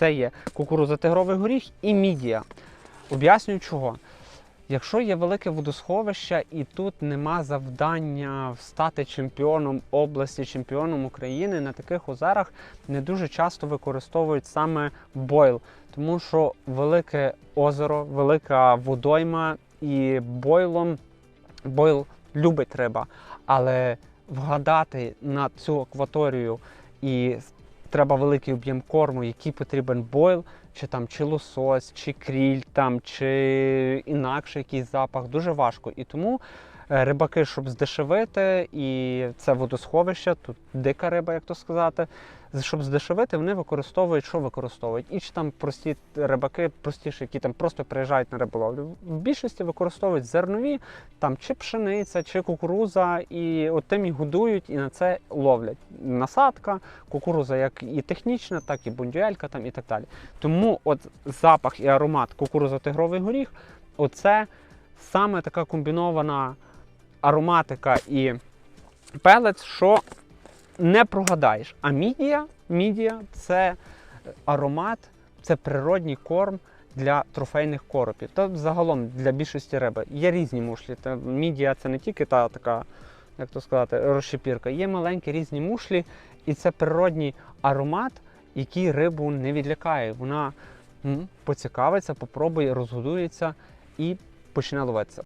Це є кукуруза тигровий горіх і мідія. Об'яснюю чого. Якщо є велике водосховище і тут нема завдання стати чемпіоном області, чемпіоном України, на таких озерах не дуже часто використовують саме бойл, тому що велике озеро, велика водойма і бойлом бойл любить риба, але вгадати на цю акваторію і треба великий об'єм корму, який потрібен бойл, чи там чи лосось, чи кріль, там, чи інакше якийсь запах, дуже важко. І тому е, рибаки, щоб здешевити, і це водосховище, тут дика риба, як то сказати. Щоб здешевити, вони використовують, що використовують? І чи там прості рибаки, простіші, які там просто приїжджають на риболовлю. В більшості використовують зернові, там чи пшениця, чи кукуруза, і от тим і годують, і на це ловлять. Насадка, кукуруза як і технічна, так і бундюелька там і так далі. Тому от запах і аромат кукурузо-тигровий горіх оце саме така комбінована ароматика і пелець, що не прогадаєш. А мідія, мідія це аромат, це природній корм для трофейних коропів. Та загалом для більшості риби. Є різні мушлі. Мідія це не тільки та така, як то сказати, розшипірка. Є маленькі різні мушлі, і це природній аромат, який рибу не відлякає. Вона м, поцікавиться, попробує, розгодується і почне ловитися.